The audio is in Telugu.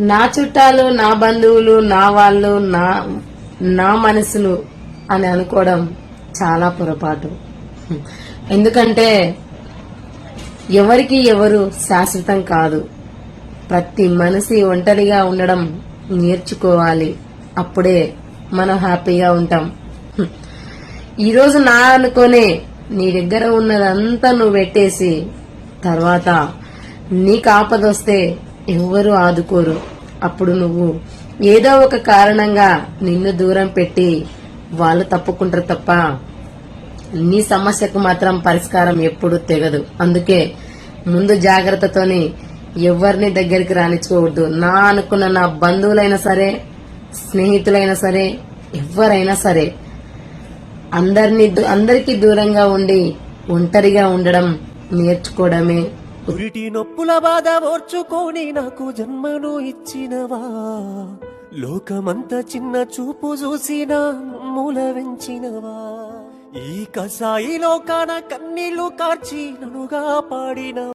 నా చుట్టాలు నా బంధువులు నా వాళ్ళు నా నా మనసులు అని అనుకోవడం చాలా పొరపాటు. ఎందుకంటే ఎవరికి ఎవరు శాశ్వతం కాదు. ప్రతి మనిషి ఒంటరిగా ఉండడం నేర్చుకోవాలి. అప్పుడే మనం హ్యాపీగా ఉంటాం. ఈరోజు నా అనుకోనే నీ దగ్గర ఉన్నదంతా నువ్వు పెట్టేసి తర్వాత నీకు ఆపదొస్తే ఎవ్వరూ ఆదుకోరు. అప్పుడు నువ్వు ఏదో ఒక కారణంగా నిన్ను దూరం పెట్టి వాళ్ళు తప్పుకుంటారు తప్ప నీ సమస్యకు మాత్రం పరిష్కారం ఎప్పుడు తెగదు. అందుకే ముందు జాగ్రత్తతోని ఎవరిని దగ్గరికి రానిచ్చుకోవద్దు. నా అనుకున్న నా బంధువులైనా సరే స్నేహితులైనా సరే ఎవరైనా సరే అందరినీ దూ- అందరికీ దూరంగా ఉండి ఒంటరిగా ఉండడం నేర్చుకోవడమే పురిటి నొప్పుల బాధ ఓర్చుకొని నాకు జన్మను ఇచ్చినవా? లోకమంత చిన్న చూపు చూసిన మూల వెంచినవా? ఈ కసాయి లోకాన కన్నీళ్ళు కార్చి నన్నుగా పాడిన